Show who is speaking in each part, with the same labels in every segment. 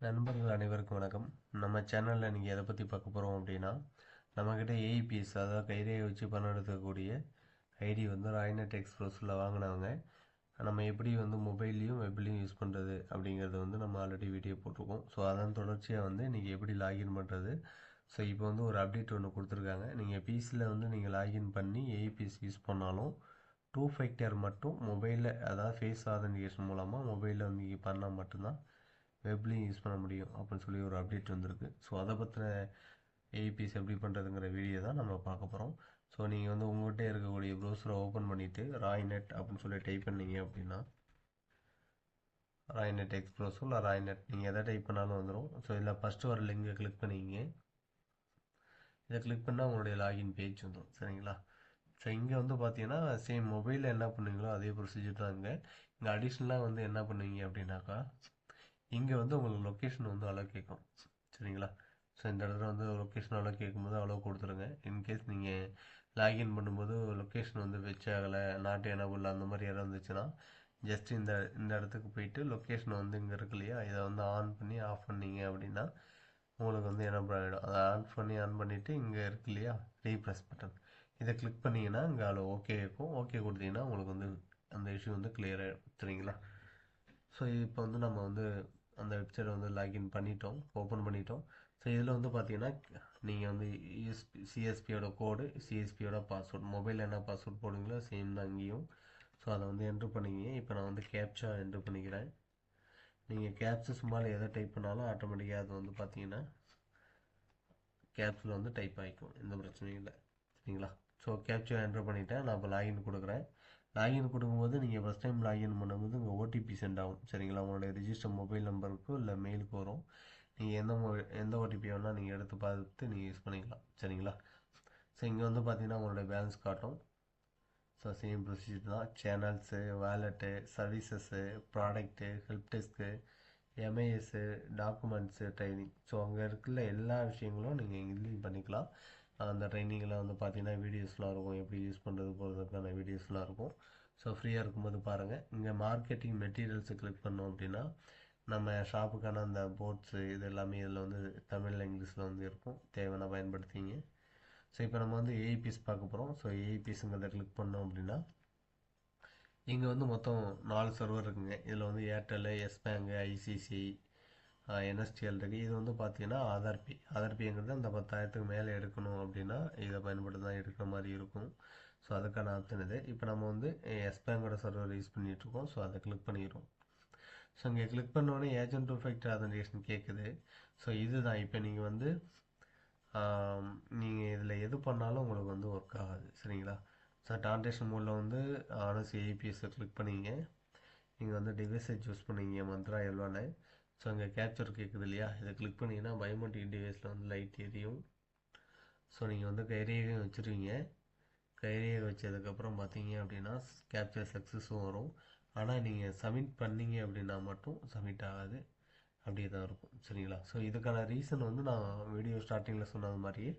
Speaker 1: நண்பர்கள் அனைவருக்கும் வணக்கம். நம்ம சேனலில் நீங்கள் எதை பற்றி பார்க்க போகிறோம் அப்படின்னா நம்மக்கிட்ட ஏஇபிஎஸ் அதாவது கைரேகை வச்சு பணம் எடுக்கக்கூடிய ஐடி வந்து ராய்நெட் எக்ஸ்பிரஸில் வாங்கினவங்க. நம்ம எப்படி வந்து மொபைல்லையும் வெப்லையும் யூஸ் பண்ணுறது அப்படிங்கிறது வந்து நம்ம ஆல்ரெடி வீடியோ போட்டிருக்கோம். ஸோ அதன் தொடர்ச்சியாக வந்து நீங்கள் எப்படி லாகின் பண்ணுறது ஸோ இப்போ வந்து ஒரு அப்டேட் ஒன்று கொடுத்துருக்காங்க. நீங்கள் பிசியில் வந்து நீங்கள் லாகின் பண்ணி ஏஇபிஎஸ் யூஸ் பண்ணாலும் டூ ஃபேக்டர் மட்டும் மொபைலில் அதாவது ஃபேஸ் ஆதன்டிகேஷன் மூலமாக மொபைலில் வந்து நீங்கள் பண்ணால் மட்டும்தான் வெப்லையும் யூஸ் பண்ண முடியும் அப்படின்னு சொல்லி ஒரு அப்டேட் வந்திருக்கு. ஸோ அதை பற்றின ஏபிஎஸ் எப்படி பண்ணுறதுங்கிற வீடியோ தான் நம்ம பார்க்க போகிறோம் ஸோ நீங்கள் வந்து உங்கள்கிட்ட இருக்கக்கூடிய ப்ரௌசரை ஓப்பன் பண்ணிவிட்டு ராய்நெட் அப்படின்னு சொல்லி டைப் பண்ணீங்க அப்படின்னா ராய்நெட் எக்ஸ்ப்ரோஸோ இல்லை ராய்நெட் நீங்கள் எதை டைப் பண்ணாலும் வந்துடும் ஸோ இதில் ஃபஸ்ட்டு வர லிங்கை கிளிக் பண்ணிங்க. இதை கிளிக் பண்ணால் உங்களுடைய லாகின் பேஜ் வந்துடும் சரிங்களா? ஸோ இங்கே வந்து பார்த்தீங்கன்னா சேம் மொபைலில் என்ன பண்ணுவீங்களோ அதே ப்ரொசீஜர் தான் இங்கே. இங்கே அடிஷ்னலாக வந்து என்ன பண்ணுவீங்க அப்படின்னாக்கா இங்கே வந்து உங்களுக்கு லொக்கேஷன் வந்து அலோ கேட்கும் சரிங்களா? ஸோ இந்த இடத்துல வந்து லொக்கேஷன் அலோ கேட்கும்போது அலோ கொடுத்துருங்க. இன்கேஸ் நீங்கள் லாகின் பண்ணும்போது லொக்கேஷன் வந்து வச்சு ஆகலை நாட்டு எனபிள் அந்த மாதிரி இடம் இருந்துச்சுன்னா ஜஸ்ட் இந்த இந்த இடத்துக்கு போயிட்டு லொக்கேஷன் வந்து இங்கே இருக்கு இல்லையா இதை வந்து ஆன் பண்ணி ஆஃப் பண்ணீங்க அப்படின்னா உங்களுக்கு வந்து எனபிள் ஆகிடும் அதை ஆன் பண்ணி ஆன் பண்ணிவிட்டு இங்கே இருக்கு இல்லையா ரீப்ரெஸ் பட்டன் இதை கிளிக் பண்ணிங்கன்னா இங்கே அளவு ஓகே இருக்கும். ஓகே கொடுத்தீங்கன்னா உங்களுக்கு வந்து அந்த இஷ்யூ வந்து கிளியர் ஆகிடும் சரிங்களா? ஸோ இப்போ வந்து நம்ம வந்து அந்த வெப்சைட்டை வந்து லாகின் பண்ணிட்டோம் ஓப்பன் பண்ணிட்டோம். ஸோ இதில் வந்து பார்த்தீங்கன்னா நீங்கள் வந்து யூஎஸ்பி சிஎஸ்பியோட கோடு சிஎஸ்பியோட பாஸ்வேர்ட் மொபைலில் என்ன பாஸ்வேர்ட் போடுவீங்களோ சேம் தான் அங்கேயும் ஸோ அதை வந்து என்ட்ரு பண்ணிக்கிங்க. இப்போ நான் வந்து கேப்சா என்ட்ரு பண்ணிக்கிறேன். நீங்கள் கேப்ஸு சும்மா எதை டைப் பண்ணாலும் ஆட்டோமேட்டிக்காக அது வந்து பார்த்தீங்கன்னா கேப்ஸில் வந்து டைப் ஆகிக்கும் எந்த பிரச்சனையும் இல்லை. சரிங்களா? ஸோ கேப்சா என்ட்ரு பண்ணிவிட்டேன் நான் இப்போ லாகின் கொடுக்குறேன். லாகின் கொடுக்கும்போது நீங்கள் ஃபஸ்ட் டைம் லாகின் பண்ணும்போது உங்கள் ஓடிபி சென்ட் ஆகும். சரிங்களா? உங்களுடைய ரிஜிஸ்டர் மொபைல் நம்பருக்கு இல்லை மெயிலுக்கு வரும். நீங்கள் எந்த எந்த ஓடிபி வேணால் நீங்கள் எடுத்து பார்த்து நீங்கள் யூஸ் பண்ணிக்கலாம். சரிங்களா? ஸோ இங்கே வந்து பார்த்தீங்கன்னா உங்களுடைய பேலன்ஸ் காட்டும். ஸோ சேம் ப்ரொசீஜர் தான். Channels wallet services product help desk MIS documents training so அங்கே இருக்கிற எல்லா விஷயங்களும் நீங்கள் இதுலேயும் பண்ணிக்கலாம். அந்த ட்ரைனிங்கில் வந்து பார்த்தீங்கன்னா வீடியோஸ்லாம் இருக்கும். எப்படி யூஸ் பண்ணுறது போகிறதுக்கான வீடியோஸ்லாம் இருக்கும். ஸோ ஃப்ரீயாக இருக்கும்போது பாருங்கள் இங்கே மார்க்கெட்டிங் மெட்டீரியல்ஸை கிளிக் பண்ணோம் அப்படின்னா நம்ம ஷாப்புக்கான அந்த போர்ட்ஸு இது எல்லாமே இதில் வந்து தமிழில் இங்கிலீஷில் வந்து இருக்கும். தேவையான பயன்படுத்திங்க. ஸோ இப்போ நம்ம வந்து ஏஐபிஸ் பார்க்க போகிறோம் ஸோ ஏஐபிஸுங்கிறத கிளிக் பண்ணோம் அப்படின்னா இங்கே வந்து மொத்தம் நாலு சர்வர் இருக்குங்க. இதில் வந்து Airtel Yes bank ICC NSDL இருக்குது இது வந்து பார்த்தீங்கன்னா ஆதார் ஆதார்பிங்கிறது ஆதார் அந்த பத்தாயிரத்துக்கு மேலே எடுக்கணும் அப்படின்னா இதை பயன்படுத்தி தான் எடுக்கிற மாதிரி இருக்கும். ஸோ அதுக்கான ஆப்ஷன் இது. இப்போ நம்ம வந்து எஸ் பேங்கோட சர்வர் யூஸ் பண்ணிகிட்ருக்கோம் ஸோ அதை கிளிக் பண்ணிடுறோம். ஸோ இங்கே கிளிக் பண்ணோடனே ஏஜென்ட் டூ ஃபேக்டர் ஆதன்டிகேஷன் கேட்குது ஸோ இதுதான். இப்போ நீங்கள் வந்து நீங்கள் இதில் எது பண்ணாலும் உங்களுக்கு வந்து ஒர்க் ஆகாது. சரிங்களா? ஸோ டான்டேஷன் மோடில் வந்து ஆனஸ் ஏபிஎஸ்ஸை கிளிக் பண்ணிங்க. நீங்கள் வந்து டிவைஸை சூஸ் பண்ணிங்க. மந்த்ரா எல்வானு ஸோ அங்கே கேப்சர் கேட்குது இல்லையா? இதை கிளிக் பண்ணிங்கன்னா பயோமெட்ரிக் டிவைஸில் வந்து லைட் எரியும். ஸோ நீங்கள் வந்து கைரேகையும் வச்சுருவீங்க. கைரேகை வச்சதுக்கப்புறம் பார்த்தீங்க அப்படின்னா கேப்சர் சக்ஸஸும் வரும். ஆனால் நீங்கள் சப்மிட் பண்ணீங்க அப்படின்னா மட்டும் சப்மிட் ஆகாது. அப்படியே தான் இருக்கும். சரிங்களா? ஸோ இதுக்கான ரீசன் வந்து நான் வீடியோ ஸ்டார்டிங்கில் சொன்னது மாதிரியே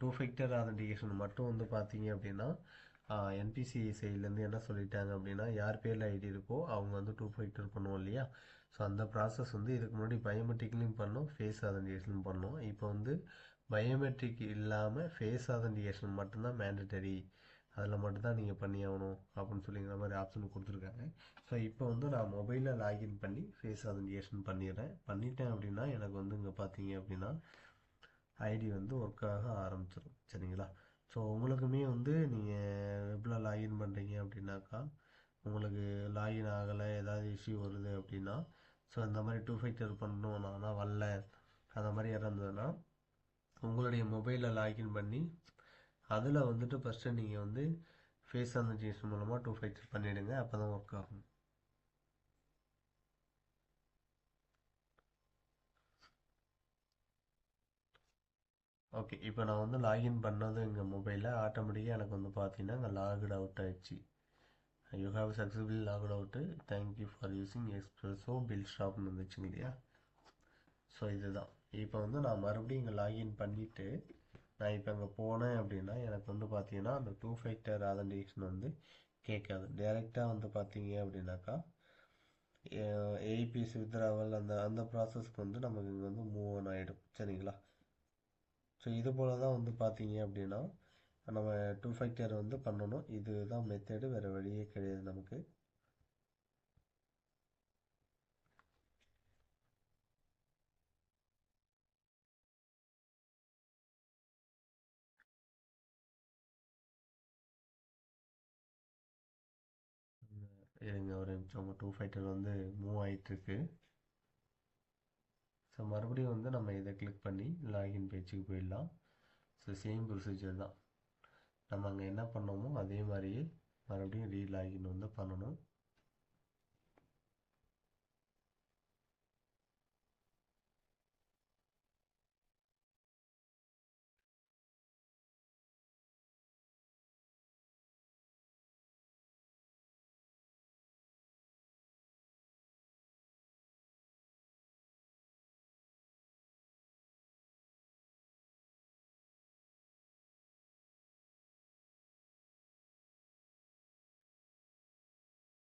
Speaker 1: டூ ஃபேக்டர் ஆதன்டிகேஷன் மட்டும் வந்து பார்த்தீங்க அப்படின்னா என்பிசி சைட்லேருந்து என்ன சொல்லிட்டாங்க அப்படின்னா யார் பேரில் ஐடி இருக்கோ அவங்க வந்து டூ ஃபேக்டர் பண்ணுவோம் இல்லையா? ஸோ அந்த ப்ராசஸ் வந்து இதுக்கு முன்னாடி பயோமெட்ரிக்லையும் பண்ணோம் ஃபேஸ் ஆதன்டிகேஷன் பண்ணோம். இப்போ வந்து பயோமெட்ரிக் இல்லாமல் ஃபேஸ் ஆதன்டிகேஷன் மட்டும்தான் மேண்டட்டரி அதில் மட்டும்தான் நீங்கள் பண்ணி ஆகணும் அப்படின்னு சொல்லிங்கிற மாதிரி ஆப்ஷன் கொடுத்துருக்காங்க. ஸோ இப்போ வந்து நான் மொபைலில் லாகின் பண்ணி ஃபேஸ் ஆதன்டிகேஷன் பண்ணிடுறேன். பண்ணிட்டேன் அப்படின்னா எனக்கு வந்து இங்கே பார்த்தீங்க அப்படின்னா ஐடி வந்து ஒர்க் ஆக ஆரம்பிச்சிடும் சரிங்களா? ஸோ உங்களுக்குமே வந்து நீங்கள் வெப்பில் லாகின் பண்ணுறீங்க அப்படின்னாக்கா உங்களுக்கு லாகின் ஆகலை ஏதாவது இஷ்யூ வருது அப்படின்னா ஸோ இந்த மாதிரி டூ ஃபேக்டர் பண்ணணும் ஆனால் வரல. அந்த மாதிரி இறந்ததுன்னா உங்களுடைய மொபைலில் லாகின் பண்ணி அதில் வந்துட்டு ஃபஸ்ட்டு நீங்கள் வந்து ஃபேஸ் ஆதன்டிகேஷன் மூலமாக டூ ஃபேக்டர் பண்ணிவிடுங்க அப்போ தான் ஒர்க் ஆகும். ஓகே இப்போ நான் வந்து லாகின் பண்ணது எங்கள் மொபைலில் ஆட்டோமேட்டிக்காக எனக்கு வந்து பார்த்தீங்கன்னா அங்கே லாகுட் அவுட் ஆயிடுச்சு. You have successfully logged out thank you for using Xpresso bill ஷாப்னு வந்துச்சுங்க இல்லையா ஸோ இதுதான். இப்போ வந்து நான் மறுபடியும் இங்கே லாகின் பண்ணிவிட்டு நான் இப்போ அங்கே போனேன் அப்படின்னா எனக்கு வந்து பார்த்தீங்கன்னா அந்த டூ ஃபேக்டர் ஆதன்டிகேஷன் வந்து கேட்காது. டேரெக்டாக வந்து பார்த்தீங்க அப்படின்னாக்கா ஏபிஎஸ் வித்ராவல் அந்த அந்த ப்ராசஸ்க்கு வந்து நமக்கு இங்கே வந்து மூவ் ஆன் ஆகிடும் சரிங்களா? ஸோ இது போல் தான் வந்து பார்த்தீங்க அப்படின்னா நம்ம டூ ஃபேக்டர் வந்து பண்ணணும். இதுதான் மெத்தடு வேறு வழியே கிடையாது நமக்கு. இருங்க ஒரு நிமிஷம். டூ ஃபைட்டர் வந்து மூவ் ஆகிட்டுருக்கு ஸோ மறுபடியும் வந்து நம்ம இதை கிளிக் பண்ணி லாகின் பேஜுக்கு போயிடலாம். ஸோ சேம் ப்ரொசீஜர் தான். நம்ம அங்கே என்ன பண்ணோமோ அதே மாதிரியே மறுபடியும் ரீலாகின் வந்து பண்ணணும்.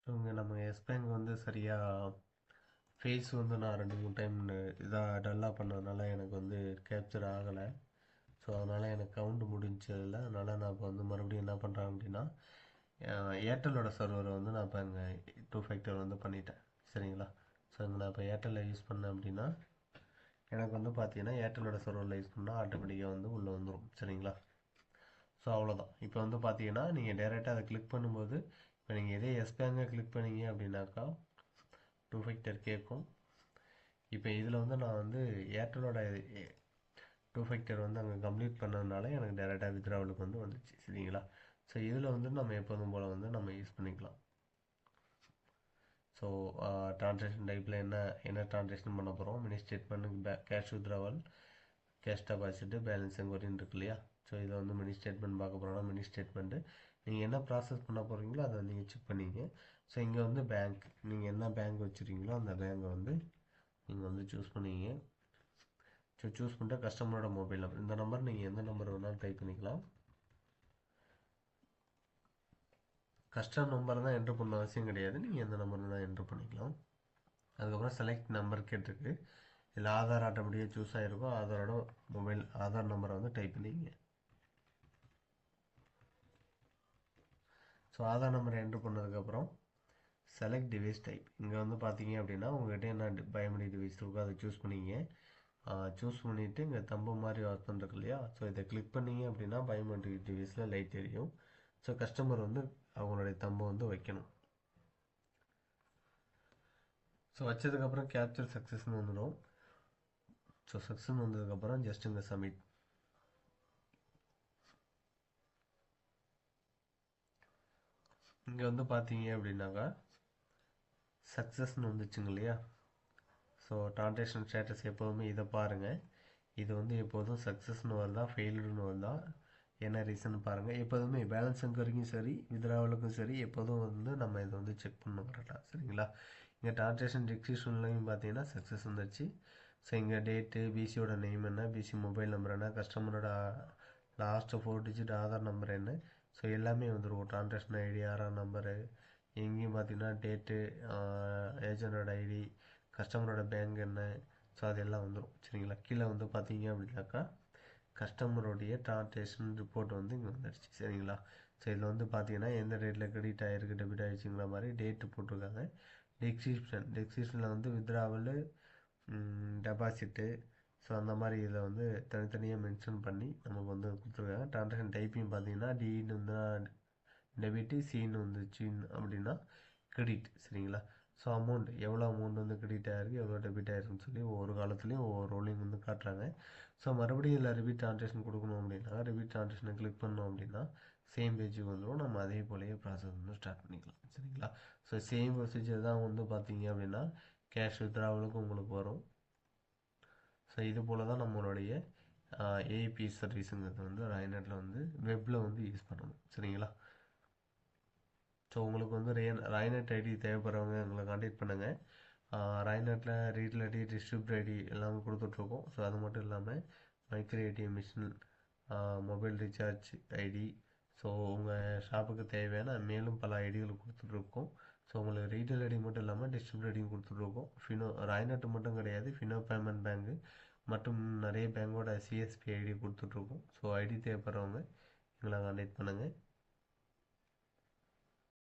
Speaker 1: இவங்க நம்ம எஸ் பேங்க் வந்து சரியாக ஃபேஸ் வந்து நான் ரெண்டு மூணு டைம் இதாக டல்லாக பண்ணதுனால எனக்கு வந்து கேப்சர் ஆகலை. ஸோ அதனால் எனக்கு கவுண்ட் முடிஞ்சதில்ல அதனால் நான் இப்போ வந்து மறுபடியும் என்ன பண்ணுறேன் அப்படின்னா ஏர்டெல்லோட சர்வரை வந்து நான் இப்போ இங்கே டூ ஃபேக்டர் வந்து பண்ணிட்டேன். சரிங்களா? ஸோ இங்கே நான் இப்போ ஏர்டெல்லில் யூஸ் பண்ணேன் அப்படின்னா எனக்கு வந்து பார்த்தீங்கன்னா ஏர்டெல்லோட சர்வரில் யூஸ் பண்ணால் ஆட்டோமேட்டிக்காக வந்து உள்ளே வந்துடும் சரிங்களா? ஸோ அவ்வளோதான் இப்போ வந்து பார்த்தீங்கன்னா நீங்கள் டேரெக்டாக அதை கிளிக் பண்ணும்போது இப்போ நீங்கள் இதே எஸ் பேங்கை கிளிக் பண்ணீங்க அப்படின்னாக்கா டூ ஃபேக்டர் கேட்கும் இப்போ இதில் வந்து நான் வந்து ஏர்டெலோட டூ ஃபேக்டர் வந்து அங்கே கம்ப்ளீட் பண்ணதுனால எனக்கு டேரெக்டாக வித்ராவலுக்கு வந்து வந்துச்சு சரிங்களா? ஸோ இதில் வந்து நம்ம எப்போதும் போல் வந்து நம்ம யூஸ் பண்ணிக்கலாம். ஸோ ட்ரான்சாக்ஷன் டைப்பில் என்ன என்ன ட்ரான்சாக்ஷன் பண்ண போகிறோம் mini ஸ்டேட்மெண்ட்டுக்கு pay cash withdrawal cash deposit balance எங்கொரின்னு இருக்கு இல்லையா? ஸோ இதை வந்து மினி ஸ்டேட்மெண்ட் பார்க்க போகிறோம்னா மினி ஸ்டேட்மெண்ட்டு நீங்கள் என்ன ப்ராசஸ் பண்ண போகிறீங்களோ அதை நீங்கள் செக் பண்ணிங்க. ஸோ இங்கே வந்து பேங்க் நீங்கள் என்ன பேங்க் வச்சுருக்கீங்களோ அந்த பேங்கை வந்து நீங்கள் வந்து சூஸ் பண்ணிங்க. ஸோ சூஸ் பண்ணிட்டு கஸ்டமரோட மொபைல் நம்பர் இந்த நம்பர் நீங்கள் எந்த நம்பர் வேணாலும் டைப் பண்ணிக்கலாம். கஸ்டமர் நம்பர் தான் என்ட்ரு பண்ண அவசியம் கிடையாது. நீங்கள் எந்த நம்பர் தான் என்ட்ரு பண்ணிக்கலாம். அதுக்கப்புறம் செலக்ட் நம்பர் கேட்டிருக்கு. இதில் ஆதார் ஆட்டோமேட்டிக்காக சூஸ் ஆகிருக்கும் ஆதாரோட மொபைல் ஆதார் நம்பரை வந்து டைப் பண்ணிக்கங்க ஸோ ஆதார் நம்பரை என்ட்ரு பண்ணதுக்கப்புறம் செலக்ட் டிவைஸ் டைப் இங்கே வந்து பார்த்தீங்க அப்படின்னா உங்கள்கிட்ட என்ன பயோமெட்ரிக் டிவைஸ் இருக்கோ அதை சூஸ் பண்ணிங்க. சூஸ் பண்ணிவிட்டு இங்கே தம்பு மாதிரி ஆப்ஷன் இருக்கு இல்லையா? ஸோ இதை கிளிக் பண்ணிங்க அப்படின்னா பயோமெட்ரிக் டிவைஸில் லைட் எரியும். ஸோ கஸ்டமர் வந்து அவங்களுடைய தம்பை வந்து வைக்கணும். ஸோ வச்சதுக்கப்புறம் கேப்சர் சக்ஸஸ்னு வந்துடும். ஸோ சக்ஸஸ் வந்ததுக்கப்புறம் ஜஸ்ட் இங்கே சப்மிட் இங்கே வந்து பார்த்தீங்க அப்படின்னாக்கா சக்ஸஸ்னு வந்துச்சுங்க இல்லையா? ஸோ ட்ரான்ஸ்லேஷன் ஸ்டேட்டஸ் எப்போதுமே இதை பாருங்கள் இது வந்து எப்போதும் சக்ஸஸ்னு வருதா ஃபெயில்டுன்னு வருதா என்ன ரீசன் பாருங்கள் எப்போதுமே பேலன்ஸ் வரைக்கும் சரி வித்ராவலுக்கும் சரி எப்போதும் வந்து நம்ம இதை வந்து செக் பண்ணணும் கரெக்டாக சரிங்களா? இங்கே ட்ரான்ஸ்லேஷன் ரெக்ஸிஷன்லையும் பார்த்தீங்கன்னா சக்ஸஸ் வந்துருச்சு. ஸோ இங்கே டேட்டு பிசியோட நேம் என்ன பிசி மொபைல் நம்பர் என்ன கஸ்டமரோட last four digit Aadhaar number என்ன ஸோ எல்லாமே வந்துடும் ட்ரான்சாக்ஷன் ஐடி ஆறாம் நம்பரு எங்கேயும் பார்த்தீங்கன்னா டேட்டு ஏஜென்டோட ஐடி கஸ்டமரோட பேங்க் என்ன ஸோ அதெல்லாம் வந்துடும் சரிங்களா? கீழே வந்து பார்த்தீங்க அப்படின்னாக்கா கஸ்டமருடைய ட்ரான்சாக்ஷன் ரிப்போர்ட் வந்து இங்கே வந்துடுச்சு சரிங்களா? ஸோ இதில் வந்து பார்த்தீங்கன்னா எந்த டேட்டில் கிரெடிட் ஆகிருக்கு டெபிட் ஆகிடுச்சுங்கிற மாதிரி டேட்டு போட்டிருக்காங்க. டெக்ஸிப்ஷன் டெக்ஸிப்ஷனில் வந்து வித்ராவல் டெபாசிட்டு ஸோ அந்த மாதிரி இதில் வந்து தனித்தனியாக மென்ஷன் பண்ணி நமக்கு வந்து கொடுத்துருக்காங்க. ட்ரான்சாக்ஷன் டைப்பிங் பார்த்தீங்கன்னா டின்னு வந்து டெபிட்டு வந்து வந்துச்சுன்னு அப்படின்னா கிரெடிட் சரிங்களா? ஸோ அமௌண்ட் எவ்வளோ அமௌண்ட் வந்து கிரெடிட் ஆகிருக்கு எவ்வளோ டெபிட் ஆகிருக்குன்னு சொல்லி ஒவ்வொரு காலத்துலேயும் ஒவ்வொரு ரோலிங் வந்து காட்டுறாங்க. ஸோ மறுபடியும் இதில் ரிபீட் ட்ரான்சாக்ஷன் கொடுக்கணும் அப்படின்னா ரிபீட் ட்ரான்சாக்ஷனை கிளிக் பண்ணோம் அப்படின்னா சேம் பேஜுக்கு வந்துடும். நம்ம அதே போலேயே ப்ராசஸ் வந்து ஸ்டார்ட் பண்ணிக்கலாம் சரிங்களா? ஸோ சேம் ப்ரொசீஜர் தான் வந்து பார்த்தீங்க அப்படின்னா கேஷ் வித்ராவலுக்கும் உங்களுக்கு வரும். ஸோ இது போல் தான் நம்மளுடைய ஏபி சர்வீஸுங்கிறது வந்து ராய்நெட்டில் வந்து வெப்பில் வந்து யூஸ் பண்ணணும். சரிங்களா? ஸோ உங்களுக்கு வந்து ரே ராய்நெட் ஐடி தேவைப்படுறவங்க எங்களை காண்டாக்ட் பண்ணுங்கள் ராய்நெட்டில் ரீட்டில் ஐடி டிஸ்ட்ரிபியூட் ஐடி எல்லாமே கொடுத்துட்ருக்கோம். ஸோ அது மட்டும் இல்லாமல் micro ATM machine mobile recharge ID so உங்கள் ஷாப்புக்கு தேவையான மேலும் பல ஐடிகள் கொடுத்துட்ருக்கோம். ஸோ உங்களுக்கு ரீட்டைல் ஐடி மட்டும் இல்லாமல் டிஸ்ட்ரிபியூட் ஐடியும் கொடுத்துட்ருக்கோம். ஃபினோ ராய்நாட்டு மட்டும் கிடையாது. ஃபினோ பேமெண்ட் பேங்க்கு மற்றும் நிறைய பேங்கோட சிஎஸ்பி ஐடி கொடுத்துட்ருக்கோம். ஸோ ஐடி தேவைப்படுறவங்க எங்களை கான்டாக்ட் பண்ணுங்கள்